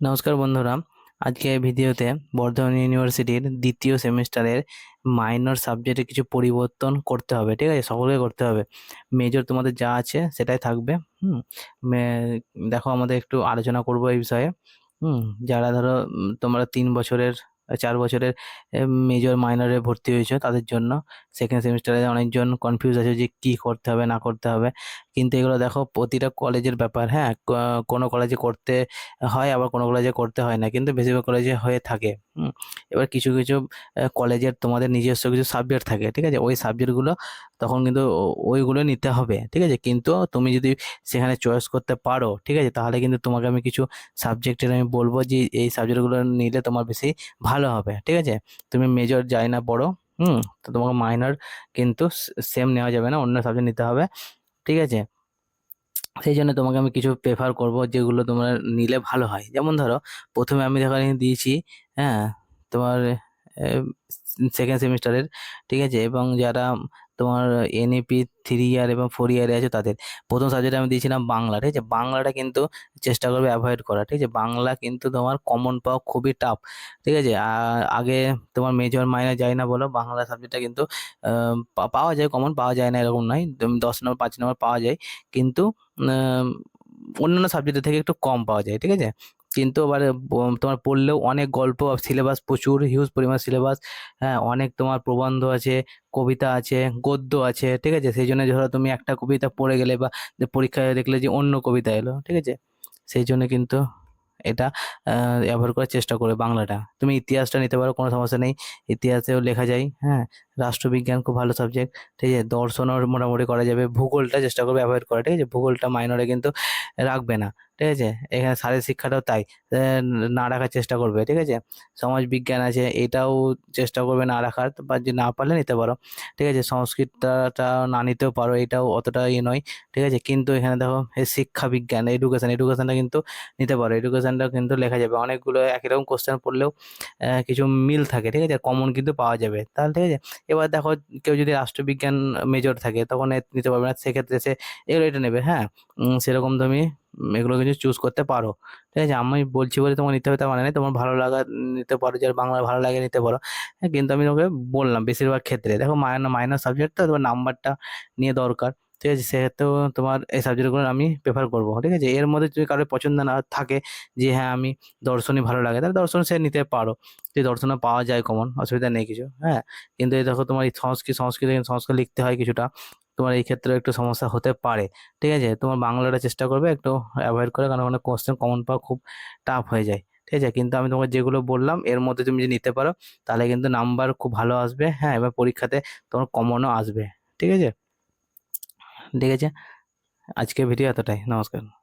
নমস্কার বন্ধুরা, আজকে এই ভিডিওতে বর্ধমান ইউনিভার্সিটির দ্বিতীয় সেমিস্টারের মাইনর সাবজেক্টে কিছু পরিবর্তন করতে হবে, ঠিক আছে? সকলকে করতে হবে। মেজর তোমাদের যা আছে সেটাই থাকবে, হুম? দেখো আমাদের একটু আলোচনা করব এই বিষয়ে, হুম? যারা ধরো তোমরা তিন বছরের চার বছরের মেজর মাইনরে ভর্তি হয়েছে তাদের জন্য। সেকেন্ড সেমিস্টারে অনেকজন কনফিউজ আছে যে কি করতে হবে, না করতে হবে। কিন্তু এগুলো দেখো, প্রতিটা কলেজের ব্যাপার হ্যাঁ? কোনো কলেজে করতে হয়, আবার কোনো কলেজে করতে হয় না। কিন্তু বেশিরভাগ কলেজে হয়ে থাকে এবার কিছু কিছু কলেজের তোমাদের নিজস্ব কিছু সাবজেক্ট থাকে, ঠিক আছে? ওই সাবজেক্টগুলো তখন কিন্তু ওইগুলো নিতে হবে, ঠিক আছে? কিন্তু তুমি যদি সেখানে চয়েস করতে পারো, ঠিক আছে? তাহলে কিন্তু তোমাকে আমি কিছু সাবজেক্টের আমি বলব যে এই সাবজেক্টগুলো নিলে তোমার বেশি ভালো হবে, ঠিক আছে? তুমি মেজর যাই না পড়ো, হুম? তো তোমাকে মাইনর কিন্তু সেম নেওয়া যাবে না, অন্য সাবজেক্ট নিতে হবে, ঠিক আছে? সেই জন্য তোমাকে আমি কিছু প্রেফার করব যেগুলো তোমার নিলে ভালো হয়। যেমন ধরো, প্রথমে আমি দেখা দিয়েছি হ্যাঁ? তোমার সেকেন্ড সেমিস্টারের ঠিক আছে? এবং যারা তোমার এনইপি থ্রি ইয়ার এবং ফোর ইয়ারে আছে তাদের। প্রথম সাবজেক্ট আমি দিয়েছিলাম বাংলা, ঠিক আছে? বাংলাটা কিন্তু চেষ্টা করবে অ্যাভয়েড করা, ঠিক আছে? বাংলা কিন্তু তোমার কমন পাওয়া খুবই টাফ ঠিক আছে? আগে তোমার মেজর মাইনর যায় না বলো, বাংলা সাবজেক্টটা কিন্তু পাওয়া যায় কমন পাওয়া যায় না এরকম নয়। দশ নম্বর পাঁচ নম্বর পাওয়া যায়। কিন্তু অন্যান্য সাবজেক্টের থেকে একটু কম পাওয়া যায়, ঠিক আছে? কিন্তু আবার ব- তোমার পড়লেও অনেক গল্প সিলেবাস প্রচুর হিউজ পরিমাণ সিলেবাস হ্যাঁ অনেক তোমার প্রবন্ধ আছে, কবিতা আছে, গদ্য আছে, ঠিক আছে? সেই জন্য ধরো তুমি একটা কবিতা পড়ে গেলে বা পরীক্ষায় দেখলে যে অন্য কবিতা এলো, ঠিক আছে? সেই জন্য কিন্তু এটা ব্যবহার করার চেষ্টা করে বাংলাটা। তুমি ইতিহাসটা নিতে পারো, কোনো সমস্যা নেই। ইতিহাসেও লেখা যায় হ্যাঁ? রাষ্ট্রবিজ্ঞান খুব ভালো সাবজেক্ট ঠিক আছে? দর্শনও মোটামুটি করা যাবে। ভূগোলটা চেষ্টা করবে অ্যাভয়েড করা ঠিক আছে? ভূগোলটা মাইনরে কিন্তু রাখবে না, ঠিক আছে? এখানে শারীরিক শিক্ষাটাও তাই না রাখার চেষ্টা করবে, ঠিক আছে? সমাজ বিজ্ঞান আছে, এটাও চেষ্টা করবে না রাখার, বা যে না পারলে নিতে পারো, ঠিক আছে? সংস্কৃতটা না নিতেও পারো, এটাও অতটা ইয়ে নয়, ঠিক আছে? কিন্তু এখানে দেখো শিক্ষা বিজ্ঞান এডুকেশান এডুকেশানটা কিন্তু নিতে পারো। এডুকেশনটা কিন্তু লেখা যাবে। অনেকগুলো একই রকম কোশ্চেন পড়লেও কিছু মিল থাকে, ঠিক আছে? কমন কিন্তু পাওয়া যাবে, তাহলে, ঠিক আছে? এবার দেখো কেউ যদি রাষ্ট্রবিজ্ঞান মেজর থাকে তখন নিতে পারবে না। সেক্ষেত্রে সে এগুলো এটা নেবে হ্যাঁ? সেরকম তুমি এগুলো কিছু চুজ করতে পারো। ঠিক আছে? আমি বলছি বলে তোমার নিতে হবে তার মানে নেই। তোমার ভালো লাগা নিতে পারো যে বাংলা ভালো লাগে নিতে পারো। হ্যাঁ, কিন্তু আমি তোমাকে বললাম বেশিরভাগ ক্ষেত্রে। দেখো মায়ের মাইনার সাবজেক্ট তো তোমার নাম্বারটা নিয়ে দরকার। ঠিক আছে, সেহেতু তোমার এই সাবজেক্টগুলো আমি প্রেফার করব, ঠিক আছে? এর মধ্যে যদি কারোর পছন্দ না থাকে যে হ্যাঁ আমি দর্শনই ভালো লাগে, তাহলে দর্শন সে নিতে পারো। যে দর্শনে পাওয়া যায় কমন অসুবিধা নেই কিছু হ্যাঁ? কিন্তু এই দেখো তোমার এই সংস্কৃত সংস্কৃত সংস্কৃত লিখতে হয় কিছুটা, তোমার এই ক্ষেত্রে একটু সমস্যা হতে পারে, ঠিক আছে? তোমার বাংলাটা চেষ্টা করবে একটু অ্যাভয়েড করে, কারণ ওখানে কোশ্চেন কমন পাওয়া খুব টাফ হয়ে যায়, ঠিক আছে? কিন্তু আমি তোমাকে যেগুলো বললাম, এর মধ্যে তুমি যদি নিতে পারো, তাহলে কিন্তু নাম্বার খুব ভালো আসবে হ্যাঁ? এবার পরীক্ষাতে তোমার কমনও আসবে, ঠিক আছে? ঠিক আছে আজকে ভিডিও এতটাই নমস্কার